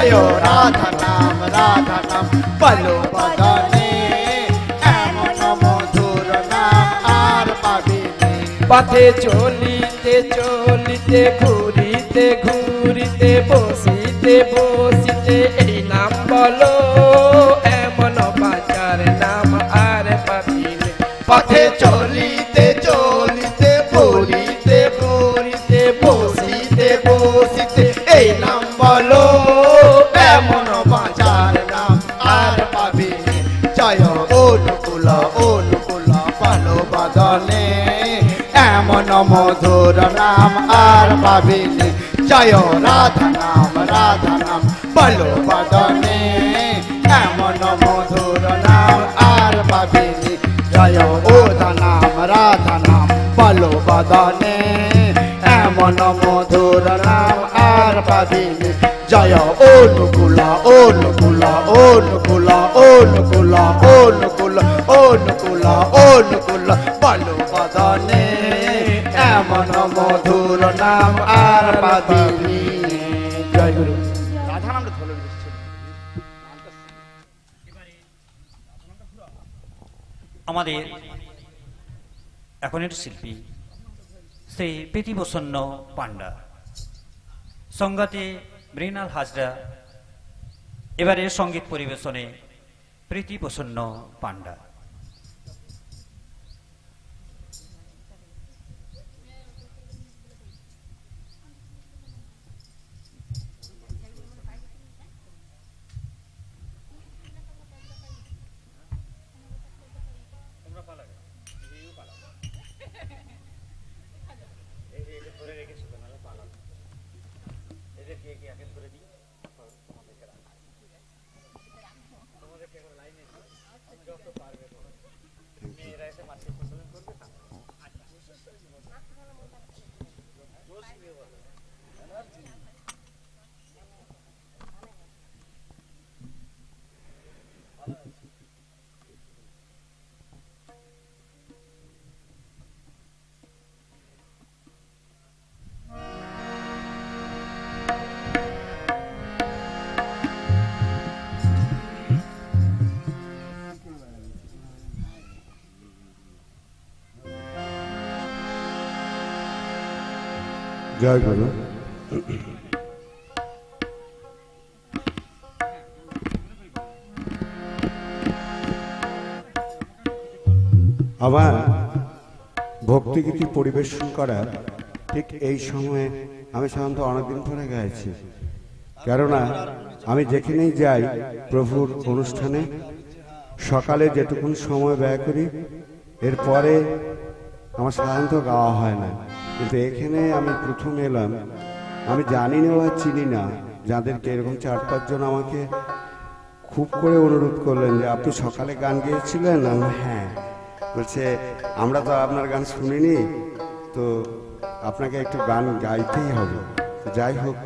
জয়, রাধা নাম রাধা নাম বলো বদনে, এমন মধুর নাম আর পাবিনি পথে চলিতে চলিতে, ঘুরিতে ঘুরিতে, বসিতে বসিতে, এই নাম বলো, এমন বাজার নাম আর পাবিলে পথে চলিতে মধুর নাম আর পাবিনি জয় রাধা নাম রাধা নাম বলো বদনে এমন মধুর নাম আর পাবিনি জয় ওধা নাম, রাধা নাম। বলো বদনে এমন মধুর নাম আর পাবিনি জয় অনুকূল অনুকূল অনুকূল অনুকূল অনুকূল অনুকূল অনুকূল। মধুর নাম আর পাবিনি জয় গুরু। রাধা নামটা ধরে আমাদের এখনের শিল্পী শ্রী প্রীতিপ্রসন্ন পান্ডা সংগাতে মৃণাল হাজরা। এবারে সংগীত পরিবেশনে প্রীতিপ্রসন্ন পান্ডা জয় গুরু আমার ভক্তিগীতি পরিবেশন করার ঠিক এই সময়ে আমি সাধারণত অনেকদিন ধরে গাইছি। কেননা আমি যেখানেই যাই প্রভুর অনুষ্ঠানে, সকালে যেটুকুন সময় ব্যয় করি, এরপরে আমার সাধারণত গাওয়া হয় না। কিন্তু এখানে আমি প্রথম এলাম। আমি জানি না বা চিনি না, যাদেরকে এরকম চার পাঁচজন আমাকে খুব করে অনুরোধ করলেন যে, আপনি সকালে গান গেয়েছিলেন? আমি হ্যাঁ। বলছে, আমরা তো আপনার গান শুনিনি, তো আপনাকে একটু গান গাইতেই হবে। যাই হোক,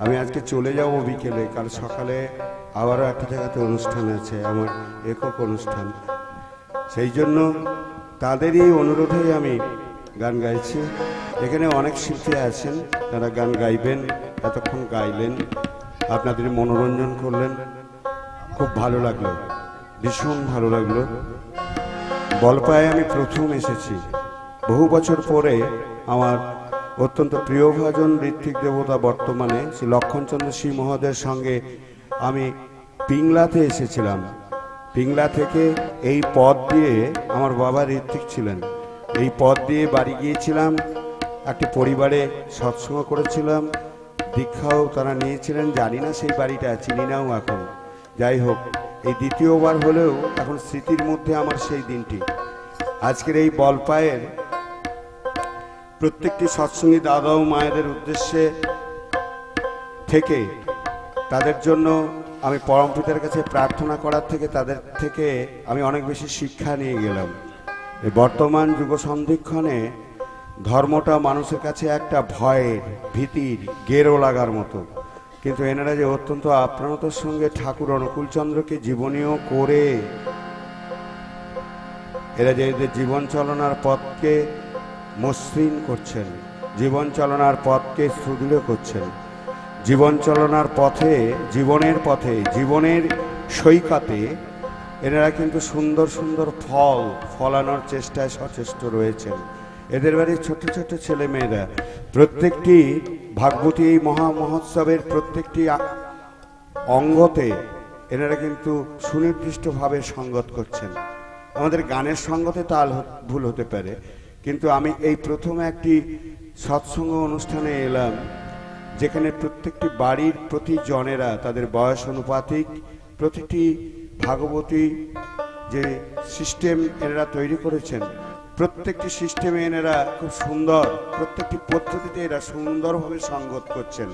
আমি আজকে চলে যাব বিকেলে কাল সকালে আবারও একটা জায়গাতে অনুষ্ঠান আছে, আমার একক অনুষ্ঠান। সেই জন্য তাদেরই অনুরোধেই আমি গান গাইছি। এখানে অনেক শিল্পী আছেন, তারা গান গাইবেন, এতক্ষণ গাইলেন, আপনাদের মনোরঞ্জন করলেন। খুব ভালো লাগল, ভীষণ ভালো লাগল। বলপায়ে আমি প্রথম এসেছি। বহু বছর পরে আমার অত্যন্ত প্রিয়ভাজন ঋত্বিক দেবতা বর্তমানে শ্রী লক্ষণচন্দ্র সিং মহোদয়ের সঙ্গে আমি পিংলাতে এসেছিলাম। পিংলা থেকে এই পথ দিয়ে আমার বাবা ঋত্বিক ছিলেন। এই পথ দিয়ে বাড়ি গিয়েছিলাম একটি পরিবারে সৎসঙ্গ করেছিলাম। দীক্ষাও তারা নিয়েছিলেন, জানি না সেই বাড়িটা, চিনি নাও এখন। যাই হোক, এই দ্বিতীয়বার হলেও এখন স্মৃতির মধ্যে আমার সেই দিনটি। আজকের এই বলপায়ের প্রত্যেকটি সৎসঙ্গী দাদা ও মায়েদের উদ্দেশ্যে থেকে তাদের জন্য আমি পরমপিতার কাছে প্রার্থনা করার থেকে তাদের থেকে আমি অনেক বেশি শিক্ষা নিয়ে গেলাম। বর্তমান যুগ সন্ধিক্ষণে ধর্মটা মানুষের কাছে একটা ভয়ের ভীতির গেরো লাগার মতো। কিন্তু এনারা যে অত্যন্ত আপ্রাণতার সঙ্গে ঠাকুর অনুকূলচন্দ্রকে জীবনীয় করে, এরা যে জীবন চলনার পথকে মসৃণ করছেন, জীবন চলনার পথকে সুদৃঢ় করছেন। জীবন চলনার পথে, জীবনের পথে, জীবনের সৈকতে এনারা কিন্তু সুন্দর সুন্দর ফল ফলানোর চেষ্টায় সচেষ্ট রয়েছেন। এদের বাড়ির ছোট ছোট ছেলে মেয়েরা। প্রত্যেকটি ভাগবতী এই মহা মহোৎসবের প্রত্যেকটি অঙ্গতে এনারা কিন্তু সুনির্দিষ্টভাবে সঙ্গত করছেন। আমাদের গানের সঙ্গতে তাল ভুল হতে পারে। কিন্তু আমি এই প্রথম একটি সৎসঙ্গ অনুষ্ঠানে এলাম, যেখানে প্রত্যেকটি বাড়ির প্রতি জনেরা তাদের বয়স অনুপাতিক প্রতিটি ভাগবতী যে সিস্টেম এনারা তৈরি করেছেন প্রত্যেকটি সিস্টেমে এনারা খুব সুন্দর, প্রত্যেকটি পদ্ধতিতে এরা সুন্দরভাবে সংগত করছেন।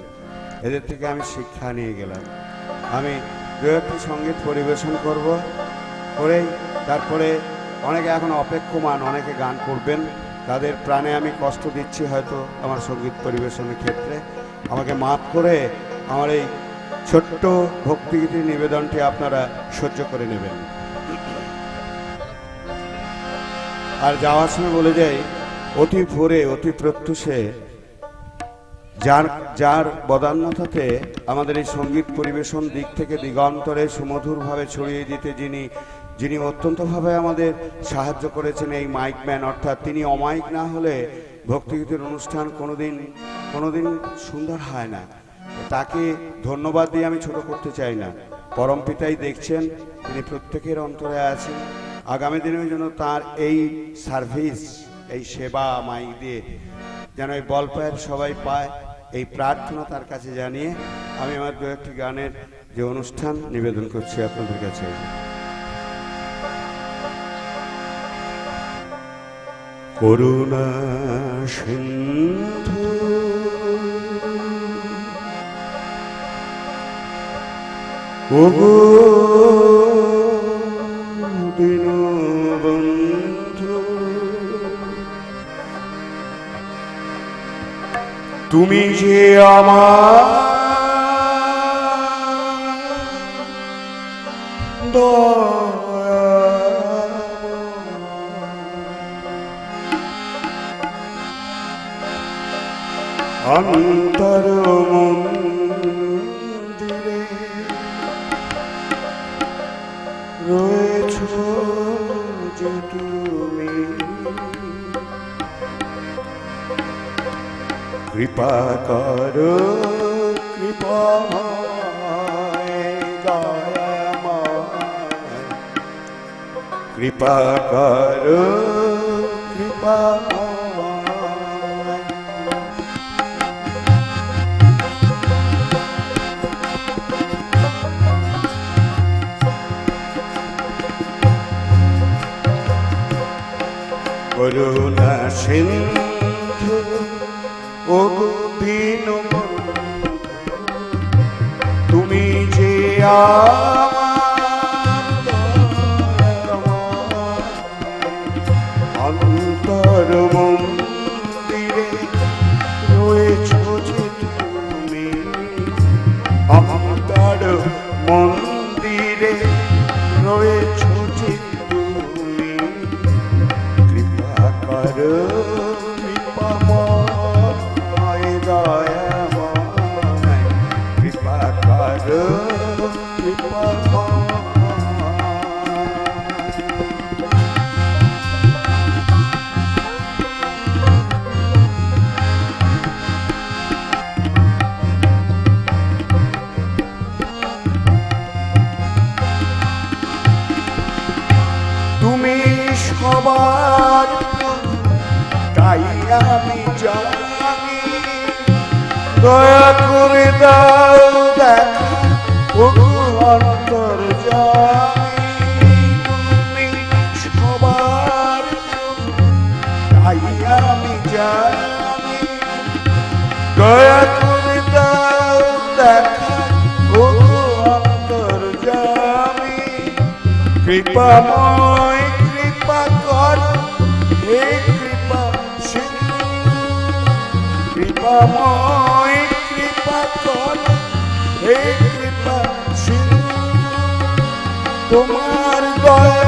এদের থেকে আমি শিক্ষা নিয়ে গেলাম। আমি দু একটি সংগীত পরিবেশন করব, করেই তারপরে অনেকে এখন অপেক্ষমান, অনেকে গান করবেন। তাদের প্রাণে আমি কষ্ট দিচ্ছি হয়তো আমার সংগীত পরিবেশনের ক্ষেত্রে। আমাকে মাফ করে আমার এই ছোট্ট ভক্তিগীতির নিবেদনটি আপনারা সহ্য করে নেবেন। আর যাওয়ার সময় বলে যাই অতি ভোরে, অতি প্রত্যুষে, যার যার বদান্যতাতে আমাদের এই সংগীত পরিবেশন দিক থেকে দিগন্তরে সুমধুরভাবে ছড়িয়ে দিতে যিনি যিনি অত্যন্তভাবে আমাদের সাহায্য করেছেন এই মাইক ম্যান, অর্থাৎ তিনি অমাইক না হলে ভক্তিগীতির অনুষ্ঠান কোনোদিন কোনোদিন সুন্দর হয় না। তাকে ধন্যবাদ দিয়ে আমি ছোট করতে চাই না। পরম পিতাই দেখছেন, তিনি প্রত্যেকের অন্তরে আছেন। আগামী দিনের জন্য তার এই সার্ভিস, এই সেবা মাইক দিয়ে যেন এই বল পায়ের সবাই পায়, এই প্রার্থনা তার কাছে জানিয়ে আমি আমার দু একটি গানের যে অনুষ্ঠান নিবেদন করছি আপনাদের কাছে। করুণা সিন্ধু, ওগো তুমি যে আমার অন্তর কৃপা করো কৃপা কৃপা করো কৃপা করুণা সিন্ধু ও দিন তুমি যে আমার সবার তাই আমি জানি। দয়া করে দাও দেখা অন্তর তুমি সবার তাই আমি জানি। দয়া করে দাও দেখা অন্তর কৃপাময় কৃপা তোমার দয়া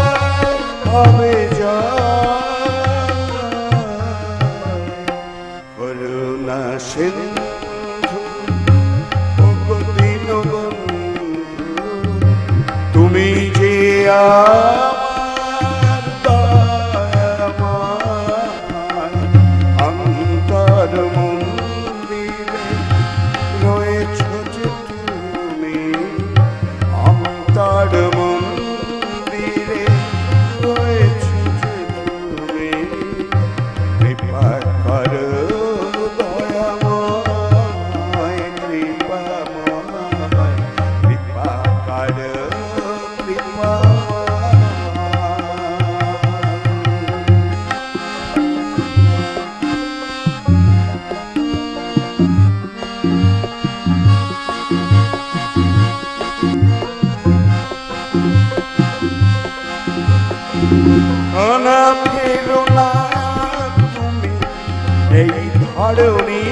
ধরণী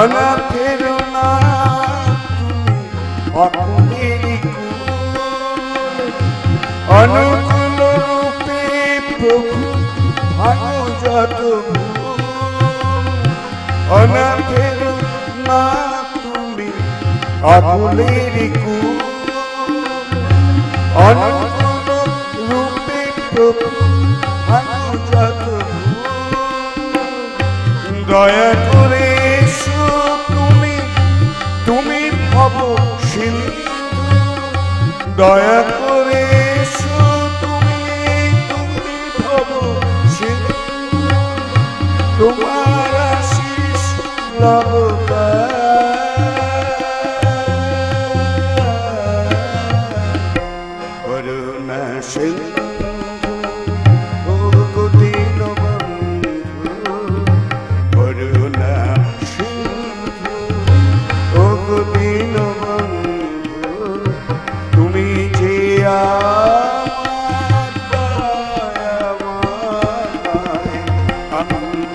অনাথের। অনুকূল রূপে প্রভু যত অনাথের না তুমি দয়া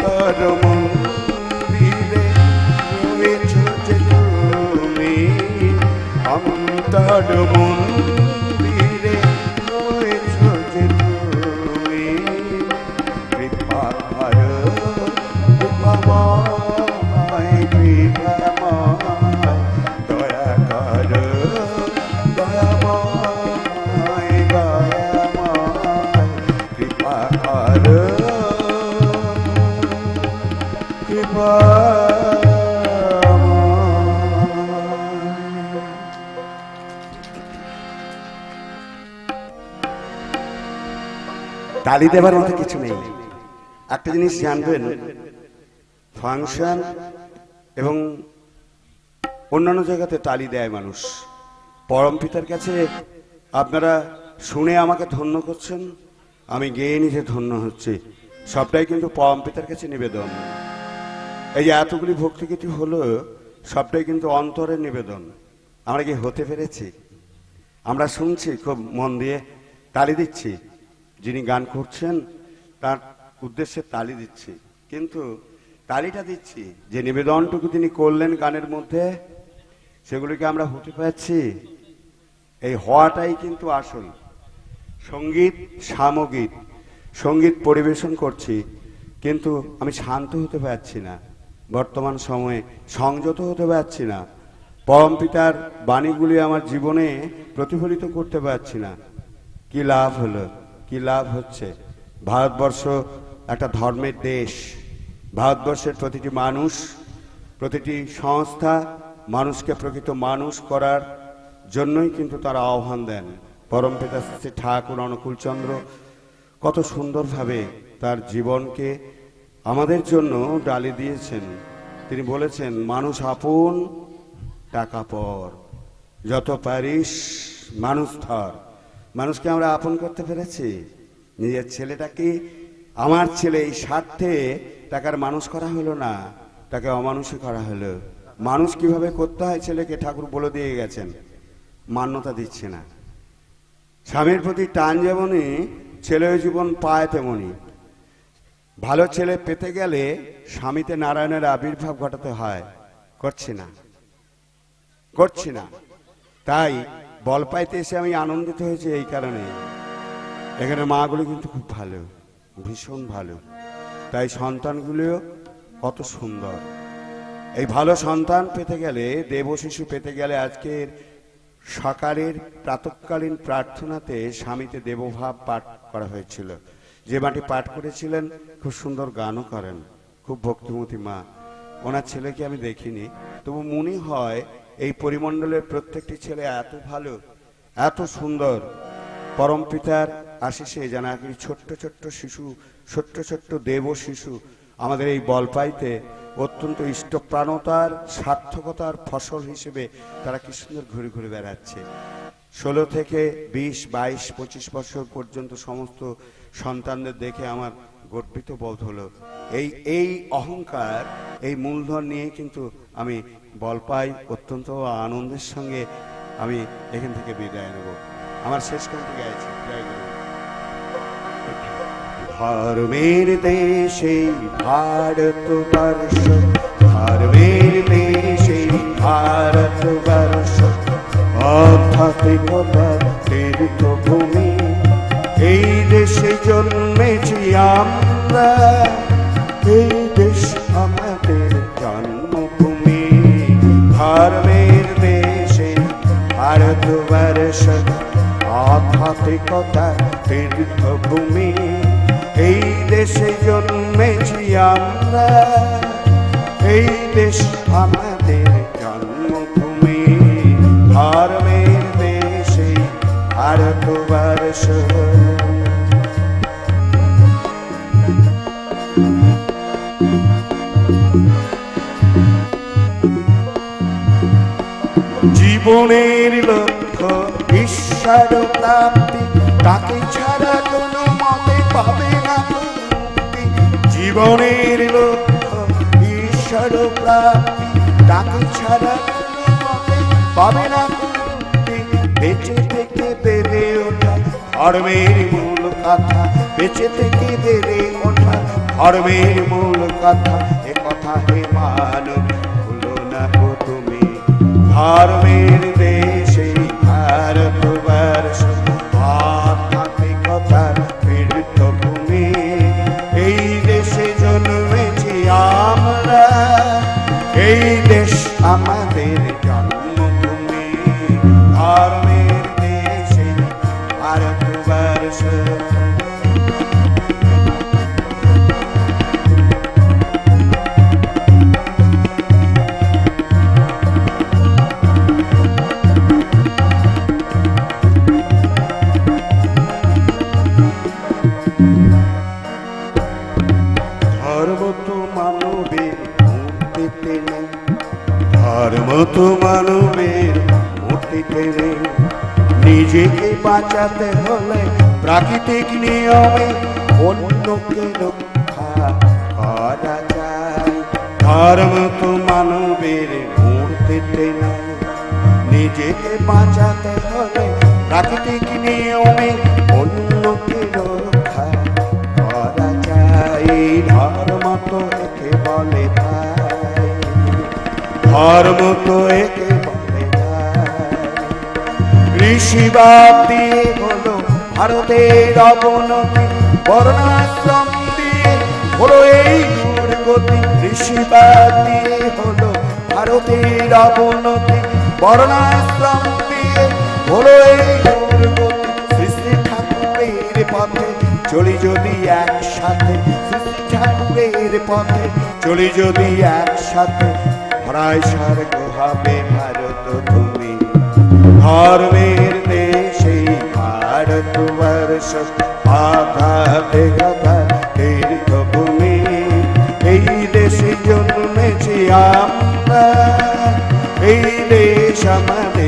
অন্তর মন্দিরে রয়েছ যে তুমি অন্তর মন্দিরে তালি দেবার মতো কিছু নেই। একটা জিনিস জানবেন, ফাংশন এবং অন্যান্য জায়গাতে তালি দেয় মানুষ। পরম পিতার কাছে আপনারা শুনে আমাকে ধন্য করছেন, আমি গেয়ে নিজে ধন্য হচ্ছি। সবটাই কিন্তু পরম পিতার কাছে নিবেদন। এই যে এতগুলি ভক্তিগীতি হলো, সবটাই কিন্তু অন্তরের নিবেদন। আমরা কি হতে পেরেছি? আমরা শুনছি, খুব মন দিয়ে তালি দিচ্ছি। যিনি গান করছেন, তার উদ্দেশ্যে তালি দিচ্ছি। কিন্তু তালিটা দিচ্ছি যে নিবেদনটুকু তিনি করলেন গানের মধ্যে, সেগুলিকে আমরা হতে পারছি এই হওয়াটাই কিন্তু আসল। সংগীত সামগীত সংগীত পরিবেশন করছি, কিন্তু আমি শান্ত হতে পারছি না। বর্তমান সময়ে সংযত হতে পারছি না। পরম পিতার বাণীগুলি আমার জীবনে প্রতিফলিত করতে পারছি না। কি লাভ হলো? কি লাভ হচ্ছে? ভারতবর্ষ একটা ধর্মের দেশ। ভারতবর্ষের প্রতিটি মানুষ, প্রতিটি সংস্থা মানুষকে প্রকৃত মানুষ করার জন্যই কিন্তু তারা আহ্বান দেন। পরম পিতা শ্রী ঠাকুর অনুকূলচন্দ্র কত সুন্দরভাবে তার জীবনকে আমাদের জন্য ডালি দিয়েছেন। তিনি বলেছেন, মানুষ আপন, টাকা পর। যত পারিস, মানুষ ধর। মানুষকে আমরা আপন করতে পেরেছি। নিজের ছেলেটাকে, আমার ছেলে এই স্বার্থে টাকার মানুষ করা হলো না, তাকে অমানুষই করা হলো। মানুষ কীভাবে করতে হয় ছেলেকে? ঠাকুর বলে দিয়ে গেছেন। মান্যতা দিচ্ছে না। স্বামীর প্রতি টান যেমনই ছেলে জীবন পায় তেমনই। ভালো ছেলে পেতে গেলে স্বামীতে নারায়ণের আবির্ভাব ঘটাতে হয়। করছি না। করছি না। তাই বল পাইতে এসে আমি আনন্দিত হয়েছি এই কারণে। এখানে মাগুলো কিন্তু খুব ভালো, ভীষণ ভালো। তাই সন্তানগুলিও কত সুন্দর। এই ভালো সন্তান পেতে গেলে, দেব শিশু পেতে গেলে আজকের সকালের প্রাতকালীন প্রার্থনাতে স্বামীতে দেবভাব পাঠ করা হয়েছিল। যে মাটি পাঠ করেছিলেন, খুব সুন্দর গানও করেন। খুব ভক্তিমতী মা। ওনার ছেলেকে আমি দেখিনি। তবু মনে হয় এই পরিমণ্ডলের প্রত্যেকটি ছেলে এত ভালো, এত সুন্দর। পরম পিতার আশিসে যেন একটি ছোট্ট ছোট্ট শিশু, ছোট্ট ছোট্ট দেব শিশু আমাদের এই বলপাইতে অত্যন্ত ইষ্টপ্রাণতার, সার্থকতার ফসল হিসেবে তারা কি সুন্দর ঘুরে ঘুরে বেড়াচ্ছে। ষোলো থেকে বিশ, বাইশ, পঁচিশ বছর পর্যন্ত সমস্ত সন্তানদের দেখে আমার গর্বিত বোধ হলো। এই এই অহংকার এই মূলধন নিয়ে কিন্তু আমি বল পাই, অত্যন্ত আনন্দের সঙ্গে আমি এখান থেকে বিদায় নেব। আমার শেষ কণ্ঠে গাইছি, জয় ধর্মের দেশে ভারত বর্ষ, ধর্মের দেশে ভারত বর্ষ। আধ্যাত্মিকতা তীর্থভূমি এই দেশে জন্মেছি আমরা। আধ্যাত্মিকতা তীর্থভূমি। এই দেশে জন্মেছি আমরা। এই দেশ আমাদের জন্মভূমি। ধর্মের দেশে ভারতবর্ষ। জীবনের লক্ষ্য ঈশ্বর প্রাপ্তি, তাকে ছাড়া কোনো মতে পাবে না জীবনের লক্ষ্য ঈশ্বর প্রাপ্তি, তাকে ছাড়া কোনো মতে পাবে না বেঁচে থেকে বেড়ে ওঠা ধর্মের মূল কথা, বেঁচে থেকে বেড়ে ওঠা ধর্মের মূল কথা। এ কথা হে মানব, ভুলো না তুমি। ধর্মের দেশে মূর্তিতে নেই ধর্ম তো মানবের মূর্তিতে নেই নিজেকে বাঁচাতে হলে প্রাকৃতিক নিয়মে অন্যকে রক্ষা করা যায়। ধর্ম তো মানবের মূর্তিতে নেই নিজেকে বাঁচাতে হলে প্রাকৃতিক নিয়মে অন্যকে রক্ষা করা যায়। ধর্ম তো একে বলে ধর্ম তো একে ভাই কৃষিবাদ দিয়ে হলো ভারতের অবনতি, বর্ণাশ্রম দিয়ে হলো এই দুর্গতি। কৃষিবাদ দিয়ে হলো ভারতের অবনতি, বর্ণাশ্রম দিয়ে হলো এই দুর্গতি। সৃষ্টি ঠাকুরের পথে চলি যদি একসাথে সৃষ্টি ঠাকুরের পথে চলি যদি একসাথে। ভরায় স্বর্গ হবে ভারত তুমি। ধর্মের দেশে ভারতবর্ষ আঘাতে গাথা তীর্থভূমি। এই দেশে জন্মেছি আমরা, এই দেশ আমাদের